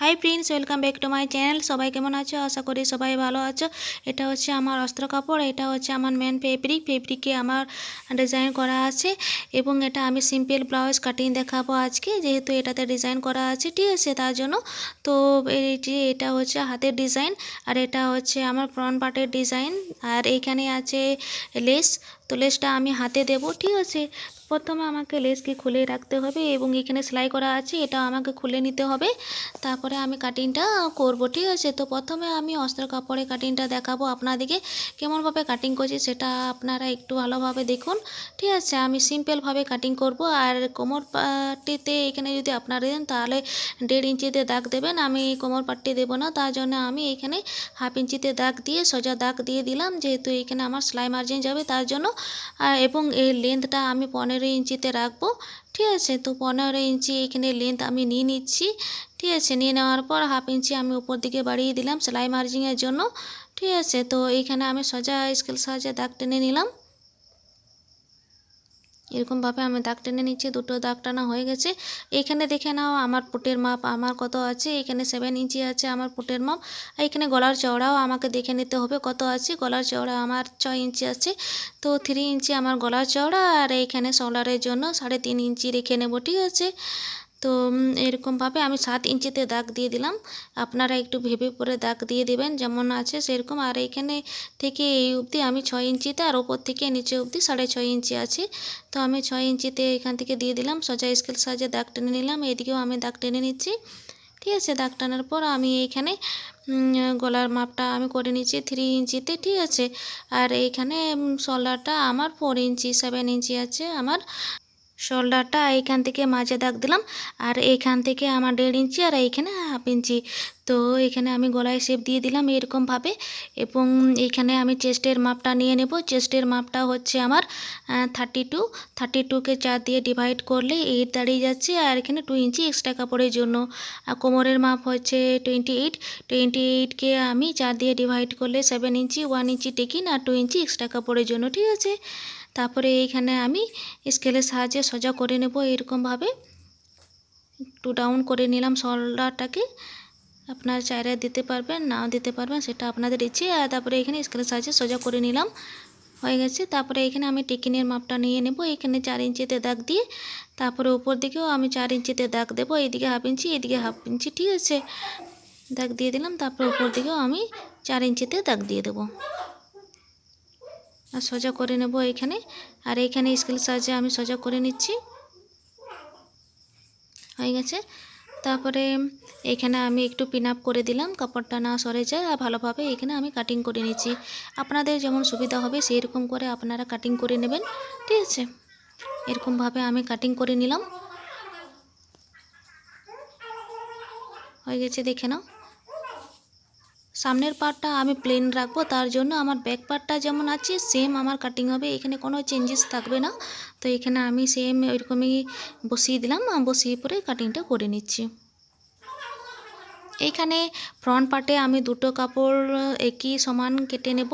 Hi friends welcome back to my channel সবাই কেমন আছো? আশা করি সবাই ভালো আছো। এটা হচ্ছে আমার অস্ত্র কাপড়, এটা হচ্ছে আমার মেন ফেব্রিক ফেব্রিকে আমার ডিজাইন করা আছে এবং এটা আমি সিম্পল ব্লাউজ কাটিং দেখাবো আজকে। যেহেতু এটাতে ডিজাইন করা আছে, ঠিক আছে, তার জন্য। তো এই যে এটা হচ্ছে হাতের ডিজাইন আর এটা হচ্ছে আমার ফ্রন্ট পার্টের ডিজাইন আর এইখানে আছে লেস তো লেসটা আমি হাতে দেব, ঠিক আছে? প্রথমে আমাকে লেসকে খুলে রাখতে হবে এবং এখানে সেলাই করা আছে, এটা আমাকে খুলে নিতে হবে। তারপরে আমি কাটিংটা করব, ঠিক আছে? তো প্রথমে আমি অস্ত্র কাপড়ে কাটিংটা দেখাবো আপনাদেরকে, কেমনভাবে কাটিং করছি সেটা আপনারা একটু ভালোভাবে দেখুন, ঠিক আছে? আমি সিম্পলভাবে কাটিং করব, আর কোমর পাট্টিতে এখানে যদি আপনারা দেন, তাহলে দেড় ইঞ্চিতে দাগ দেবেন, আমি কোমর পাট্টি দেবো না, তার জন্য আমি এখানে হাফ ইঞ্চিতে দাগ দিয়ে সোজা দাগ দিয়ে দিলাম, যেহেতু এখানে আমার সেলাই মার্জিন যাবে, তার জন্য এবং এই লেন্থটা আমি পনেরো ইঞ্চিতে রাখব, ঠিক আছে? তো পনেরো ইঞ্চি এখানে লেন্থ আমি নিয়ে নিচ্ছি, ঠিক আছে? নিয়ে নেওয়ার পর হাফ ইঞ্চি আমি উপর দিকে বাড়িয়ে দিলাম সেলাই মার্জিংয়ের জন্য, ঠিক আছে? তো এইখানে আমি সোজা স্কেল সাহায্যে দাগ টেনে নিলাম। এরকমভাবে আমি দাগ টেনে নিচ্ছি, দুটো দাগ টানা হয়ে গেছে। এখানে দেখে নাও আমার পুটের মাপ, আমার কত আছে, এখানে সেভেন ইঞ্চি আছে আমার পুটের মাপ, আর এখানে গলার চওড়াও আমাকে দেখে নিতে হবে কত আছে, গলার চওড়া আমার ছয় ইঞ্চি আছে। তো থ্রি ইঞ্চি আমার গলার চওড়া, আর এইখানে সোলারের জন্য সাড়ে তিন ইঞ্চি রেখে নেব, ঠিক আছে? তো এরকমভাবে আমি সাত ইঞ্চিতে দাগ দিয়ে দিলাম। আপনারা একটু ভেবে পরে দাগ দিয়ে দেবেন, যেমন আছে সেরকম। আর এইখানে থেকে এই অবধি আমি ছয় ইঞ্চিতে, আর ওপর থেকে নিচে অবধি সাড়ে ছয় ইঞ্চি আছে। তো আমি ছয় ইঞ্চিতে এখান থেকে দিয়ে দিলাম, সোজা স্কেল সাহায্যে দাগ টেনে নিলাম। এদিকেও আমি দাগ টেনে নিচ্ছি। ঠিক আছে, দাগ টানার পর আমি এইখানে গলার মাপটা আমি করে নিচ্ছি থ্রি ইঞ্চিতে। ঠিক আছে, আর এইখানে শোল্ডারটা আমার ফোর ইঞ্চি সেভেন ইঞ্চি আছে আমার। শোল্ডারটা এইখান থেকে মাঝে দাগ দিলাম, আর এইখান থেকে আমার দেড় ইঞ্চি আর এইখানে হাফ ইঞ্চি। তো এখানে আমি গলায় শেপ দিয়ে দিলাম এরকমভাবে এবং এখানে আমি চেস্টের মাপটা নিয়ে নেব। চেস্টের মাপটা হচ্ছে আমার থার্টি টু থার্টি টুকে চার দিয়ে ডিভাইড করলে এইট দাঁড়িয়ে যাচ্ছে, আর এখানে টু ইঞ্চি এক্সট্রা কাপড়ের জন্য। আর কোমরের মাপ হচ্ছে টোয়েন্টি এইট টোয়েন্টি এইটকে আমি চার দিয়ে ডিভাইড করলে seven inch one inch taking, আর টু ইঞ্চি এক্সট্রা কাপড়ের জন্য, ঠিক আছে? তারপরে এইখানে আমি স্কেলের সাহায্যে সোজা করে নেব, এরকমভাবে একটু ডাউন করে নিলাম শোল্ডারটাকে আপনার চাইরে দিতে পারবেন না দিতে পারবেন, সেটা আপনাদের ইচ্ছে। আর তারপরে এখানে স্কেলের সাহায্যে সোজা করে নিলাম, হয়ে গেছে। তারপরে এখানে আমি টিকিনের মাপটা নিয়ে নেব, এখানে চার ইঞ্চিতে দাগ দিয়ে। তারপরে উপর দিকেও আমি চার ইঞ্চিতে দাগ দেবো, এইদিকে হাফ ইঞ্চি এদিকে হাফ ইঞ্চি, ঠিক আছে? দাগ দিয়ে দিলাম, তারপরে উপর দিকেও আমি চার ইঞ্চিতে দাগ দিয়ে দেবো। আর সোজা করে নেব এখানে। আর এইখানে স্কেল সাহায্যে আমি সোজা করে নিচ্ছি। হয়ে গেছে। তারপরে এখানে আমি একটু পিন আপ করে দিলাম, কাপড়টা না সরে যায়, আর ভালোভাবে এখানে আমি কাটিং করে নিচ্ছি। আপনাদের যেমন সুবিধা হবে সেই রকম করে আপনারা কাটিং করে নেবেন। ঠিক আছে? এরকমভাবে আমি কাটিং করে নিলাম। হয়ে গেছে, দেখে নাও। সামনের পার্টটা আমি প্লেন রাখব, তার জন্য আমার ব্যাক পার্টটা যেমন আছে সেম আমার কাটিং হবে, এখানে কোনো চেঞ্জেস থাকবে না। তো এখানে আমি সেম ওইরকমই বসিয়ে দিলাম, বসিয়ে পরে কাটিংটা করে নিচ্ছি। এইখানে ফ্রন্ট পার্টে আমি দুটো কাপড় একই সমান কেটে নেব।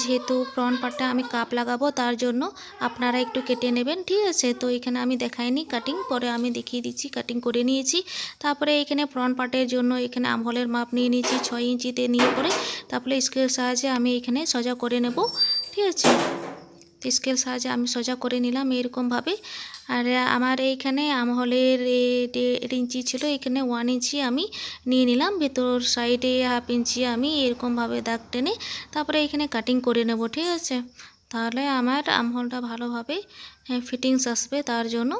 যেহেতু ফ্রন্ট পার্টে আমি কাপ লাগাবো, তার জন্য আপনারা একটু কেটে নেবেন, ঠিক আছে? তো এখানে আমি দেখাইনি কাটিং পরে আমি দেখিয়ে দিচ্ছি কাটিং করে নিয়েছি। তারপরে এখানে ফ্রন্ট পার্টের জন্য এখানে আমহলের মাপ নিয়ে নিয়েছি, ছয় ইঞ্চিতে নিয়ে পরে তারপরে স্কেল সাহায্যে আমি এখানে সোজা করে নেব, ঠিক আছে? স্কেল সাহায্যে আমি সোজা করে নিলাম এরকমভাবে আর আমার এইখানে আমহলের দেড় ইঞ্চি ছিল, এখানে ওয়ান ইঞ্চি আমি নিয়ে নিলাম, ভেতর সাইডে হাফ ইঞ্চি আমি এরকমভাবে দাগ টেনে তারপরে এখানে কাটিং করে নেব, ঠিক আছে? তাহলে আমার আমহলটা ভালোভাবে ফিটিংস আসবে তার জন্য।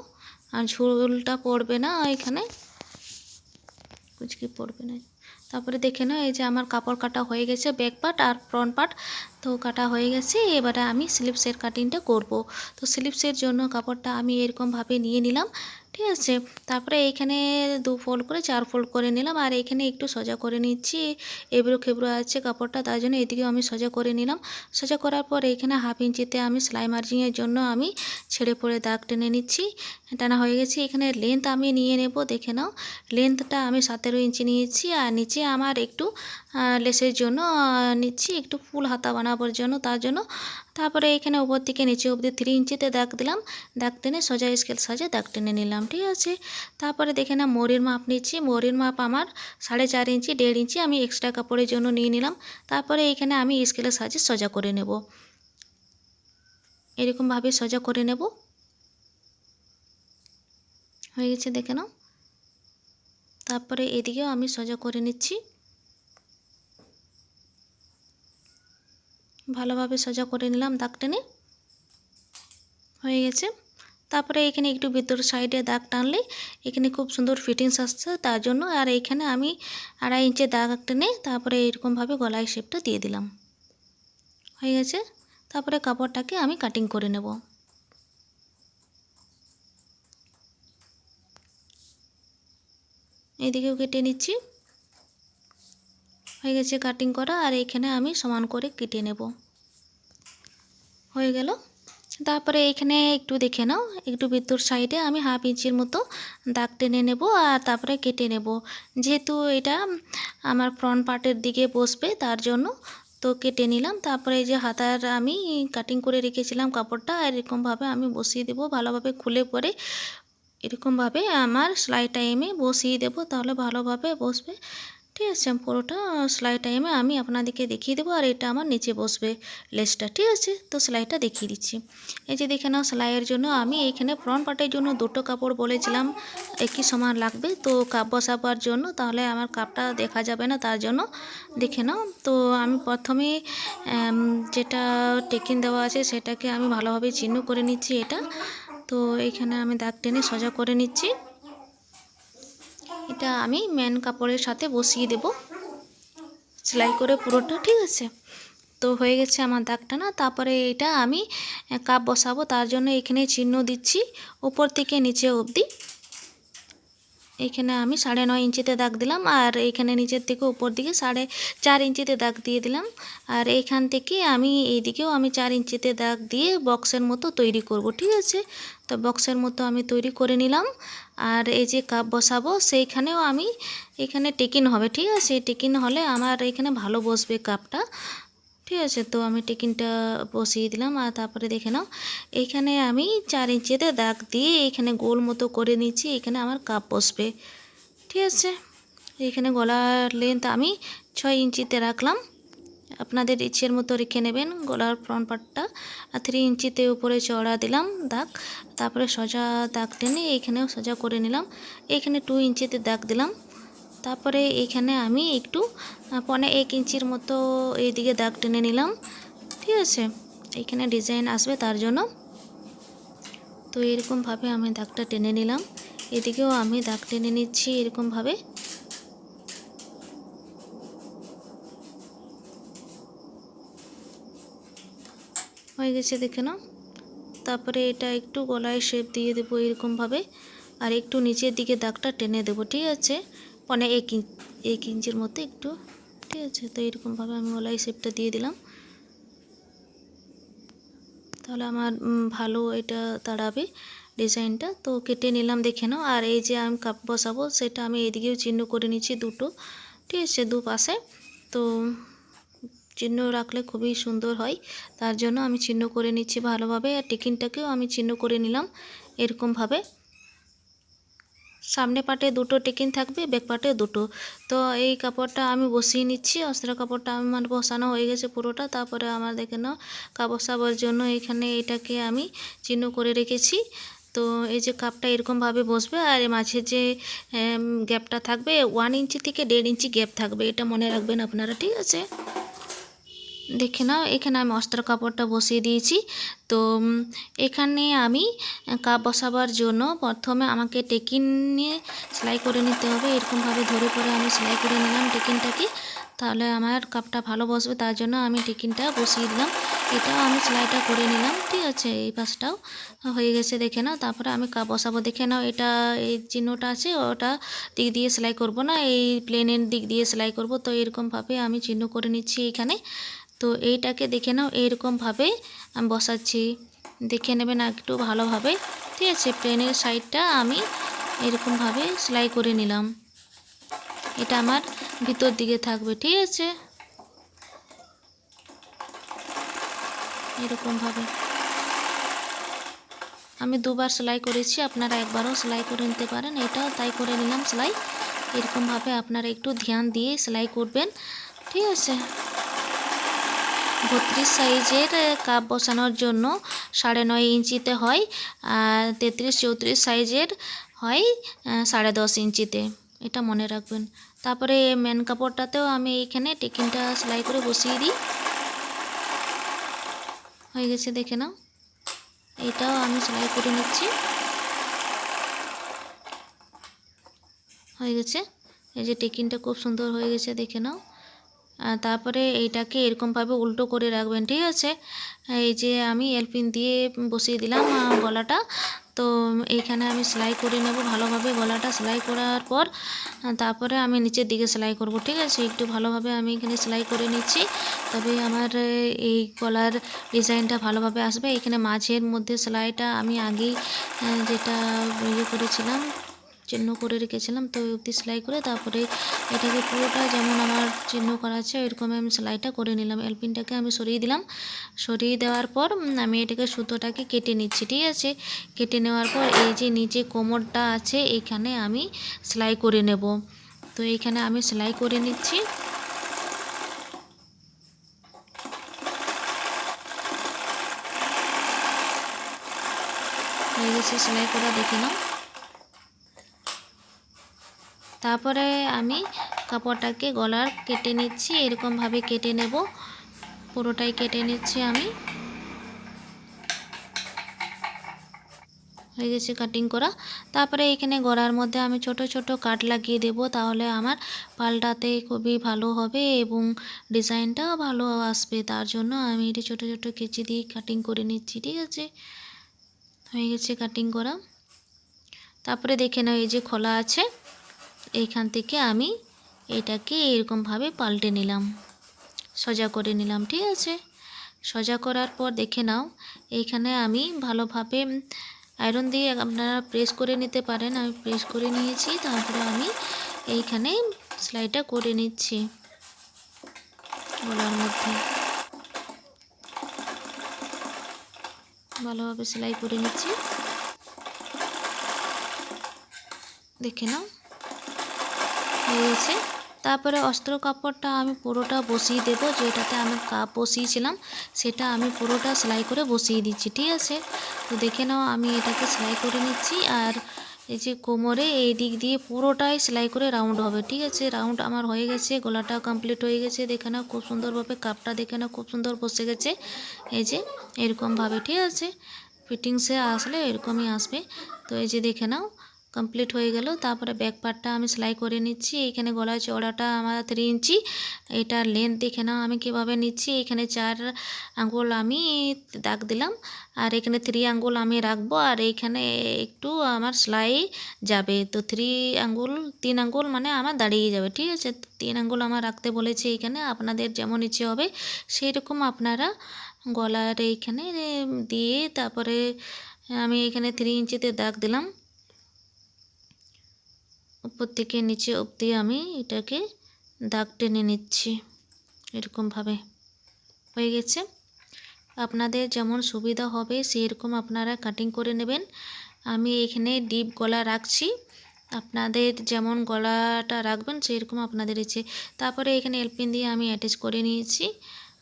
আর ঝুলটা পড়বে না এখানে। কুচকি পড়বে না। তারপরে দেখে নাও, এই যে আমার কাপড় কাটা হয়ে গেছে ব্যাক পার্ট আর ফ্রন্ট পার্ট তো কাটা হয়ে গেছে, এবারে আমি স্লিপসের কাটিংটা করব। তো স্লিপসের জন্য কাপড়টা আমি এরকমভাবে নিয়ে নিলাম, ঠিক আছে? তারপরে এইখানে দু ফোল্ড করে, চার ফোল্ড করে নিলাম, আর এখানে একটু সোজা করে নিচ্ছি। এবড়ো খেবড়ো আছে কাপড়টা, তার জন্য এদিকেও আমি সোজা করে নিলাম। সোজা করার পর এইখানে হাফ ইঞ্চিতে আমি সেলাই মার্জিংয়ের জন্য আমি ছেড়ে পড়ে দাগ টেনে নিচ্ছি। টানা হয়ে গেছে, এখানে লেন্থ আমি নিয়ে নেব, দেখে নাও। লেন্থটা আমি সতেরো ইঞ্চি নিয়েছি, আর নিচে আমার একটু লেসের জন্য নিচ্ছি, একটু ফুল হাতা বানাবার জন্য, তার জন্য। তারপরে এখানে উপর থেকে নিচে অবধি থ্রি ইঞ্চিতে দাগ দিলাম। দাগ টেনে সোজা স্কেল সাজে দাগ টেনে নিলাম, ঠিক আছে? তারপরে দেখে না মোড়ের মাপ নিচ্ছি। মোড়ের মাপ আমার সাড়ে চার ইঞ্চি, দেড় ইঞ্চি আমি এক্সট্রা কাপড়ের জন্য নিয়ে নিলাম। তারপরে এখানে আমি স্কেলের সাজে সোজা করে নেব। এরকমভাবে সোজা করে নেব। হয়ে গেছে, দেখে নাও। তারপরে এদিকেও আমি সোজা করে নিচ্ছি। ভালোভাবে সোজা করে নিলাম দাগ টেনে। হয়ে গেছে। তারপরে এখানে একটু ভিতর সাইডে দাগ টানলে এখানে খুব সুন্দর ফিটিংস আসছে তার জন্য। আর এইখানে আমি আড়াই ইঞ্চের দাগ টেনে তারপরে এরকমভাবে গলায় শেপটা দিয়ে দিলাম। হয়ে গেছে। তারপরে কাপড়টাকে আমি কাটিং করে নেব। এদিকেও কেটে নিচ্ছি। হয়ে গেছে কাটিং করা, আর এখানে আমি সমান করে কেটে নেব। হয়ে গেল? তারপরে এখানে একটু দেখে নাও, একটু ভিতর সাইডে আমি হাফ ইঞ্চির মতো দাগ টেনে নেব আর তারপরে কেটে নেব। যেহেতু এটা আমার ফ্রন্ট পার্টের দিকে বসবে তার জন্য তো কেটে নিলাম। তারপরে এই যে হাতার আমি কাটিং করে রেখেছিলাম কাপড়টা, আর এরকমভাবে আমি বসিয়ে দেবো। ভালোভাবে খুলে পরে এরকমভাবে আমার সেলাই টাইমে বসিয়ে দেবো, তাহলে ভালোভাবে বসবে। ঠিক আছে, পুরোটা সেলাই টাইমে আমি আপনাদেরকে দেখিয়ে দেবো আর এটা আমার নিচে বসবে লেসটা ঠিক আছে? তো সেলাইটা দেখিয়ে দিচ্ছি। এই যে দেখে নাও সেলাইয়ের জন্য আমি এখানে ফ্রন্ট পার্টের জন্য দুটো কাপড় বলেছিলাম, একই সমান লাগবে। তো কাপ বসাবার জন্য তাহলে আমার কাপটা দেখা যাবে না, তার জন্য দেখে নাও। তো আমি প্রথমে যেটা টেকিন দেওয়া আছে সেটাকে আমি ভালোভাবে চিহ্ন করে নিচ্ছি এটা। তো এখানে আমি দাগ টেনে সোজা করে নিচ্ছি। এটা আমি ম্যান কাপড়ের সাথে বসিয়ে দেব। সেলাই করে পুরোটা, ঠিক আছে? তো হয়ে গেছে আমার দাগটা না, তারপরে এটা আমি কাপ বসাবো, তার জন্য এখানে চিহ্ন দিচ্ছি, উপর থেকে নিচে অবধি। এখানে আমি সাড়ে নয় ইঞ্চিতে দাগ দিলাম, আর এখানে নিচের থেকে উপর দিকে সাড়ে চার ইঞ্চিতে দাগ দিয়ে দিলাম। আর এইখান থেকে আমি এইদিকেও আমি চার ইঞ্চিতে দাগ দিয়ে বক্সের মতো তৈরি করব, ঠিক আছে? তো বক্সের মতো আমি তৈরি করে নিলাম। আর এই যে কাপ বসাবো, সেইখানেও আমি এখানে টেকিন হবে, ঠিক আছে? টেকিন হলে আমার এখানে ভালো বসবে কাপটা, ঠিক আছে? তো আমি টেকিনটা বসিয়ে দিলাম। আর তারপরে দেখে নাও এইখানে আমি চার ইঞ্চিতে দাগ দিয়ে এখানে গোল মতো করে নিচ্ছি, এখানে আমার কাপ বসবে, ঠিক আছে? এখানে গলার লেন্থ আমি ছয় ইঞ্চিতে রাখলাম। আপনাদের ইচ্ছের মতো রেখে নেবেন গলার ফ্রন্ট পার্টটা। থ্রি ইঞ্চিতে উপরে চড়া দিলাম দাগ, তারপরে সোজা দাগ টেনে এইখানেও সোজা করে নিলাম। এইখানে টু ইঞ্চিতে দাগ দিলাম। তারপরে এইখানে আমি একটু পনে এক ইঞ্চির মতো এইদিকে দাগ টেনে নিলাম। ঠিক আছে? এইখানে ডিজাইন আসবে তার জন্য। তো এরকমভাবে আমি দাগটা টেনে নিলাম। এদিকেও আমি দাগ টেনে নিচ্ছি এরকমভাবে। হয়ে গেছে দেখে নাও। তারপরে এটা একটু গলায় শেপ দিয়ে দেবো এরকমভাবে। আর একটু নিচের দিকে দাগটা টেনে দেবো, ঠিক আছে? মানে এক ইঞ্চ এক ইঞ্চির মতো একটু, ঠিক আছে? তো এরকমভাবে আমি গলায় শেপটা দিয়ে দিলাম। তাহলে আমার ভালো এটা দাঁড়াবে ডিজাইনটা। তো কেটে নিলাম দেখে নাও। আর এই যে আমি কাপ বসাবো, সেটা আমি এদিকেও চিহ্ন করে নিচ্ছি দুটো, ঠিক আছে? দু পাশে। তো চিহ্ন রাখলে খুবই সুন্দর হয়। তার জন্য আমি চিহ্ন করে নিচ্ছি ভালোভাবে আর টিকিনটাকেও আমি চিহ্ন করে নিলাম এরকমভাবে। সামনে পাটে দুটো টিকিন থাকবে, ব্যাক পাটে দুটো। তো এই কাপড়টা আমি বসিয়ে নিচ্ছি, অস্ত্র কাপড়টা আমার বসানো হয়ে গেছে পুরোটা। তারপরে আমার দেখে নাও কাপড় জন্য এখানে এটাকে আমি চিহ্ন করে রেখেছি। তো এই যে কাপটা এরকমভাবে বসবে আর মাঝে যে গ্যাপটা থাকবে ওয়ান ইঞ্চি থেকে দেড় ইঞ্চি গ্যাপ থাকবে। এটা মনে রাখবেন আপনারা, ঠিক আছে? দেখে নাও, এখানে আমি অস্ত্র কাপড়টা বসিয়ে দিয়েছি। তো এখানে আমি কাপ বসাবার জন্য প্রথমে আমাকে টেকিন নিয়ে সেলাই করে নিতে হবে। এরকমভাবে ধরে পরে আমি সেলাই করে নিলাম টেকিনটাকে। তাহলে আমার কাপটা ভালো বসবে, তার জন্য আমি টেকিনটা বসিয়ে দিলাম। এটাও আমি সেলাইটা করে নিলাম, ঠিক আছে? এই পাশটাও হয়ে গেছে, দেখে নাও। তারপরে আমি কাপ বসাবো, দেখে নাও এটা এই চিহ্নটা আছে, ওটা দিক দিয়ে সেলাই করব না, এই প্লেনের দিক দিয়ে সেলাই করব। তো এরকমভাবে আমি চিহ্ন করে নিচ্ছি এখানে। তো এইটাকে দেখে নাও, এইরকমভাবে আমি বসাচ্ছি। দেখে নেবেন একটু ভালোভাবে। ঠিক আছে, প্লেনের সাইডটা আমি এরকমভাবে সেলাই করে নিলাম। এটা আমার ভিতর দিকে থাকবে, ঠিক আছে? এরকমভাবে। আমি দুবার সেলাই করেছি, আপনারা একবারও সেলাই করে নিতে পারেন। এটাও তাই করে নিলাম সেলাই। এরকমভাবে আপনারা একটু ধ্যান দিয়ে সেলাই করবেন, ঠিক আছে? বত্রিশ সাইজের কাপ বসানোর জন্য সাড়ে নয় ইঞ্চিতে হয়, আর তেত্রিশ চৌত্রিশ সাইজের হয় সাড়ে দশ ইঞ্চিতে। এটা মনে রাখবেন। তারপরে মেন কাপড়টাতেও আমি এইখানে টেকিনটা সেলাই করে বসিয়ে দিই। হয়ে গেছে, দেখে নাও। এটাও আমি সেলাই করে নিচ্ছি। হয়ে গেছে। এই যে টেকিনটা খুব সুন্দর হয়ে গেছে, দেখে নাও। তারপরে এইটাকে এরকমভাবে উল্টো করে রাখবেন, ঠিক আছে? এই যে আমি এলপিন দিয়ে বসিয়ে দিলাম গলাটা। তো এইখানে আমি সেলাই করে নেব ভালোভাবে গলাটা সেলাই করার পর তারপরে আমি নিচের দিকে সেলাই করব, ঠিক আছে? একটু ভালোভাবে আমি এখানে সেলাই করে নিচ্ছি। তবে আমার এই গলার ডিজাইনটা ভালোভাবে আসবে। এখানে মাঝের মধ্যে সেলাইটা আমি আগেই যেটা ইয়ে করেছিলাম চিহ্ন করে রেখেছিলাম, তো ওই অবধি সেলাই করে তারপরে এটাকে পুরোটা যেমন আমার চিহ্ন করা আছে ওইরকম আমি সেলাইটা করে নিলাম। এলপিনটাকে আমি সরিয়ে দিলাম। সরিয়ে দেওয়ার পর আমি এটাকে সুতোটাকে কেটে নিচ্ছি, ঠিক আছে? কেটে নেওয়ার পর এই যে নিচে কোমরটা আছে এইখানে আমি সেলাই করে নেব। তো এইখানে আমি সেলাই করে নিচ্ছি। সেলাই করা দেখে নাও। তারপরে আমি কাপড়টাকে গলার কেটে নিচ্ছি, এরকমভাবে কেটে নেব। পুরোটাই কেটে নিচ্ছি আমি। হয়ে গেছে কাটিং করা। তারপরে এখানে গলার মধ্যে আমি ছোট ছোট কাট লাগিয়ে দেব, তাহলে আমার পাল্টাতে খুবই ভালো হবে এবং ডিজাইনটাও ভালো আসবে। তার জন্য আমি এটি ছোট ছোট কেচি দিয়ে কাটিং করে নিচ্ছি, ঠিক আছে? হয়ে গেছে কাটিং করা। তারপরে দেখে নাও, এই যে খোলা আছে। এইখান থেকে আমি এটাকে এরকমভাবে পাল্টে নিলাম। সোজা করে নিলাম, ঠিক আছে? সোজা করার পর দেখে নাও এইখানে আমি ভালোভাবে আয়রন দিয়ে আপনারা প্রেস করে নিতে পারেন। আমি প্রেস করে নিয়েছি, তারপরে আমি এইখানে সেলাইটা করে নিচ্ছি গলার মধ্যে। ভালোভাবে সেলাই করে নিচ্ছি। দেখে নাও গেছে তারপরে অস্ত্র কাপড়টা আমি পুরোটা বসিয়ে দেব যেটাতে আমি কাপ বসিয়েছিলাম, সেটা আমি পুরোটা সেলাই করে বসিয়ে দিচ্ছি, ঠিক আছে? তো দেখে নাও, আমি এটাকে সেলাই করে নিচ্ছি, আর এই যে কোমরে এই দিক দিয়ে পুরোটাই সেলাই করে রাউন্ড হবে, ঠিক আছে? রাউন্ড আমার হয়ে গেছে, গলাটা কমপ্লিট হয়ে গেছে, দেখে নাও, খুব সুন্দরভাবে কাপটা দেখে নাও, খুব সুন্দর বসে গেছে। এই যে এরকমভাবে, ঠিক আছে? ফিটিংসে আসলে এরকমই আসবে। তো এই যে দেখে নাও কমপ্লিট হয়ে গেল। তারপরে ব্যাক পার্টটা আমি সেলাই করে নিচ্ছি। এখানে গলার চওড়াটা আমার থ্রি ইঞ্চি এটার লেন্থ দেখে নাও আমি কীভাবে নিচ্ছি। এখানে চার আঙ্গুল আমি দাগ দিলাম। আর এখানে থ্রি আঙ্গুল আমি রাখব। আর এইখানে একটু আমার সেলাই যাবে। তো থ্রি আঙ্গুল, তিন আঙ্গুল মানে আমার দাঁড়িয়ে যাবে। ঠিক আছে? তিন আঙ্গুল আমার রাখতে বলেছে এখানে। আপনাদের যেমন ইচ্ছে হবে সেই রকম আপনারা গলার এইখানে দিয়ে তারপরে আমি এখানে থ্রি ইঞ্চিতে দাগ দিলাম। উপর থেকে নিচে অবধি আমি এটাকে দাগ টেনে নিচ্ছি। এরকমভাবে হয়ে গেছে। আপনাদের যেমন সুবিধা হবে, সেরকম আপনারা কাটিং করে নেবেন। আমি এখানে ডিপ গলা রাখছি। আপনাদের যেমন গলাটা রাখবেন, সেরকম আপনাদের ইচ্ছে। তারপরে এখানে এলপিন দিয়ে আমি অ্যাটাচ করে নিয়েছি।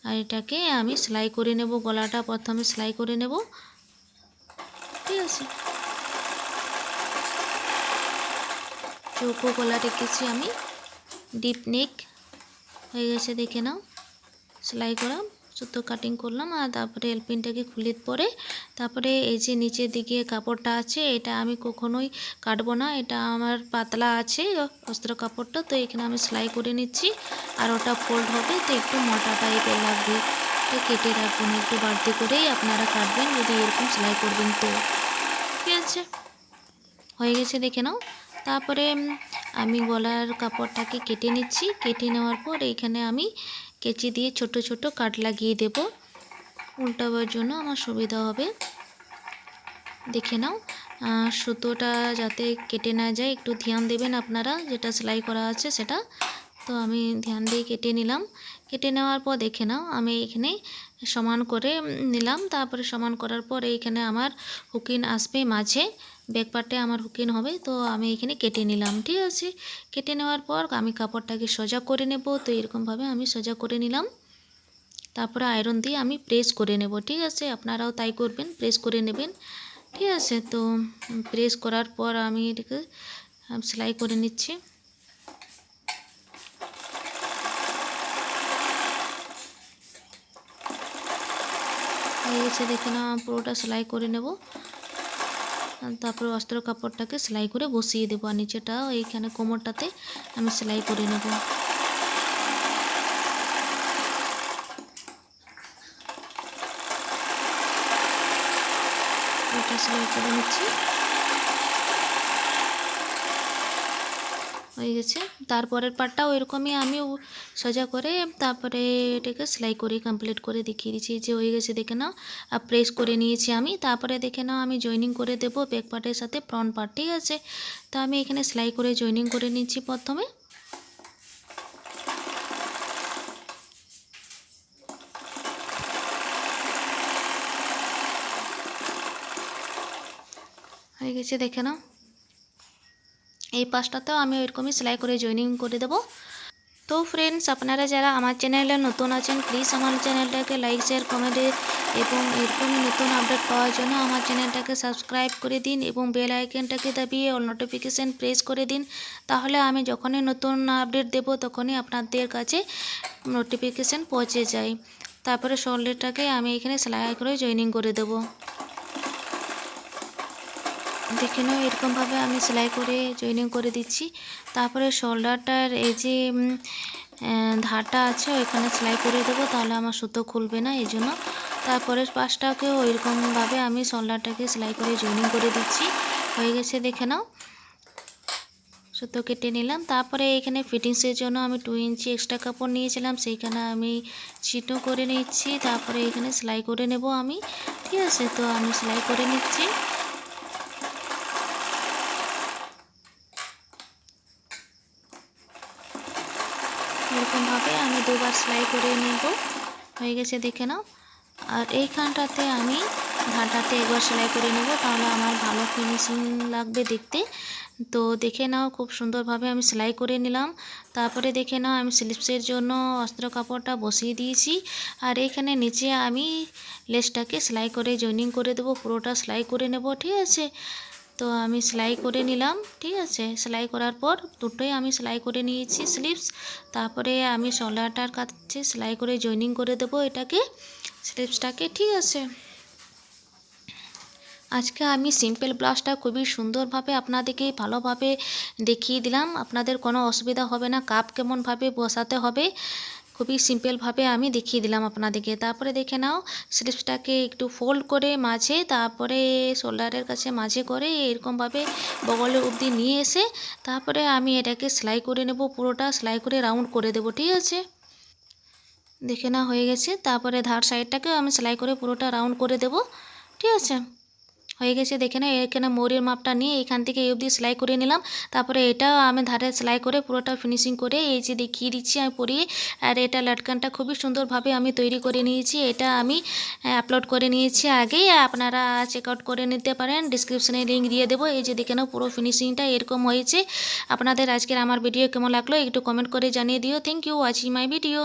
আর এটাকে আমি সেলাই করে নেব, গলাটা প্রথমে সেলাই করে নেব। ঠিক আছে? চৌকো গলা রেখেছি আমি। ডিপ নেক হয়ে গেছে, দেখে নাও। সেলাই করা। সুতো কাটিং করলাম আর তারপরে এলপিনটাকে খুলে পরে তারপরে এই যে নিচের দিকে কাপড়টা আছে, এটা আমি কখনোই কাটবো না। এটা আমার পাতলা আছে অস্ত্র কাপড়টা, তো এখানে আমি সেলাই করে নিচ্ছি। আর ওটা ফোল্ড হবে, তো একটু মোটা টাইপের লাগবে। তো কেটে রাখবেন একটু বাড়তি করেই আপনারা কাটবেন যদি এরকম সেলাই করবেন তো। ঠিক আছে? হয়ে গেছে, দেখে নাও। তারপরে আমি গলার কাপড়টাকে কেটে নিচ্ছি। কেটে নেওয়ার পর এইখানে আমি কেচি দিয়ে ছোট ছোট কাট লাগিয়ে দেব। উল্টাবার জন্য আমার সুবিধা হবে। দেখে নাও সুতোটা যাতে কেটে না যায়। একটু ধ্যান দেবেন আপনারা, যেটা সেলাই করা আছে সেটা। তো আমি ধ্যান দিয়ে কেটে নিলাম। কেটে নেওয়ার পর দেখে নাও, আমি এখানে সমান করে নিলাম। তারপরে সমান করার পর এইখানে আমার হুকিন আসবে মাঝে। ব্যাক পার্টে আমার হুকিন হবে, তো আমি এখানে কেটে নিলাম, ঠিক আছে? কেটে নেওয়ার পর আমি কাপড়টাকে সোজা করে নেব, তো এরকমভাবে আমি সোজা করে নিলাম। তারপরে আয়রন দিয়ে আমি প্রেস করে নেব, ঠিক আছে? আপনারাও তাই করবেন, প্রেস করে নেবেন, ঠিক আছে? তো প্রেস করার পর আমি এটাকে সেলাই করে নিচ্ছি। গেছে দেখে না পুরোটা সেলাই করে নেব। তারপরে অস্ত্র কাপড়টাকে সেলাই করে বসিয়ে দেবো আর নিচেটা এইখানে কোমরটাতে আমি সেলাই করে নেব। এটা সেলাই করে নিচ্ছি। হয়ে গেছে। তারপরের পার্টটাও এরকমই আমি সোজা করে তারপরে এটাকে সেলাই করে কমপ্লিট করে দেখিয়ে দিচ্ছি। যে হয়ে গেছে, দেখে নাও। আর প্রেস করে নিয়েছি আমি। তারপরে দেখে নাও, আমি জয়েনিং করে দেবো ব্যাক পার্টের সাথে ফ্রন্ট পার্ট ঠিক আছে? তো আমি এখানে সেলাই করে জয়েনিং করে নিচ্ছি প্রথমে। হয়ে গেছে, দেখে নাও। এই পাশটাতেও আমি ওইরকমই সেলাই করে জয়েনিং করে দেবো। তো ফ্রেন্ডস আপনারা যারা আমার চ্যানেলে নতুন আছেন প্লিজ আমার চ্যানেলটাকে লাইক শেয়ার কমেন্টে এবং এরকমই নতুন আপডেট পাওয়ার জন্য আমার চ্যানেলটাকে সাবস্ক্রাইব করে দিন এবং বেল আইকনটাকে দাবিয়ে অল নোটিফিকেশান প্রেস করে দিন। তাহলে আমি যখনই নতুন আপডেট দেব, তখনই আপনাদের কাছে নোটিফিকেশান পৌঁছে যায়। তারপরে শোল্ডারটাকে আমি এখানে সেলাই করে জয়েনিং করে দেবো। দেখে নাও, এরকমভাবে আমি সেলাই করে জয়েনিং করে দিচ্ছি। তারপরে শোল্ডারটার এই যে ধারটা আছে, ওইখানে সেলাই করে দেবো, তাহলে আমার সুতো খুলবে না, এই জন্য। তারপরের পাশটাকেও ওইরকমভাবে আমি শোল্ডারটাকে সেলাই করে জয়েনিং করে দিচ্ছি। হয়ে গেছে, দেখে নাও। সুতো কেটে নিলাম। তারপরে এখানে ফিটিংসের জন্য আমি টু ইঞ্চি এক্সট্রা কাপড় নিয়েছিলাম, সেইখানে আমি ছিটো করে নিচ্ছি। তারপরে এখানে সেলাই করে নেব আমি। ঠিক আছে, তো আমি সেলাই করে নিচ্ছি এরকমভাবে আমি দুবার সেলাই করে নেব। হয়ে গেছে, দেখে নাও। আর এইখানটাতে আমি ঘাটাতে একবার সেলাই করে নেব, তাহলে আমার ভালো ফিনিশিং লাগবে দেখতে। তো দেখে নাও, খুব সুন্দরভাবে আমি সেলাই করে নিলাম। তারপরে দেখে নাও, আমি স্লিপসের জন্য অস্ত্র কাপড়টা বসিয়ে দিয়েছি। আর এখানে নিচে আমি লেসটাকে সেলাই করে জয়েনিং করে দেবো, পুরোটা সেলাই করে নেব, ঠিক আছে? তো আমি সেলাই করে নিলাম, ঠিক আছে? সেলাই করার পর দুটোই আমি সেলাই করে নিয়েছি স্লিপস। তারপরে আমি শোল্ডারটার কাছে সেলাই করে জয়েনিং করে দেবো এটাকে, স্লিপসটাকে, ঠিক আছে? আজকে আমি সিম্পল ব্লাউজটা খুবই সুন্দরভাবে আপনাদেরকে ভালোভাবে দেখিয়ে দিলাম। আপনাদের কোনো অসুবিধা হবে না, কাপ কেমনভাবে বসাতে হবে। খুবই সিম্পলভাবে আমি দেখিয়ে দিলাম আপনাদেরকে। তারপরে দেখে নাও স্লিপসটাকে একটু ফোল্ড করে মাঝে, তারপরে শোল্ডারের কাছে মাঝে করে এরকমভাবে বগলের অবধি নিয়ে এসে, তারপরে আমি এটাকে সেলাই করে নেব, পুরোটা সেলাই করে রাউন্ড করে দেবো, ঠিক আছে? দেখে না হয়ে গেছে। তারপরে ধার সাইডটাকেও আমি সেলাই করে পুরোটা রাউন্ড করে দেব, ঠিক আছে? হয়ে গেছে, দেখে না এখানে মৌরির মাপটা নিয়ে এখান থেকে এই অবধি সেলাই করে নিলাম। তারপরে এটাও আমি ধারে সেলাই করে পুরোটা ফিনিশিং করে এই যে দেখিয়ে দিচ্ছি আমি পরিয়ে, আর এটা লাটকানটা খুবই সুন্দরভাবে আমি তৈরি করে নিয়েছি। এটা আমি আপলোড করে নিয়েছি আগেই আপনারা চেক আউট করে নিতে পারেন। ডিসক্রিপশানে লিঙ্ক দিয়ে দেবো। এই যে দেখে নাও, পুরো ফিনিশিংটা এরকম হয়েছে। আপনাদের আজকের আমার ভিডিও কেমন লাগল একটু কমেন্ট করে জানিয়ে দিও। Thank you watching my video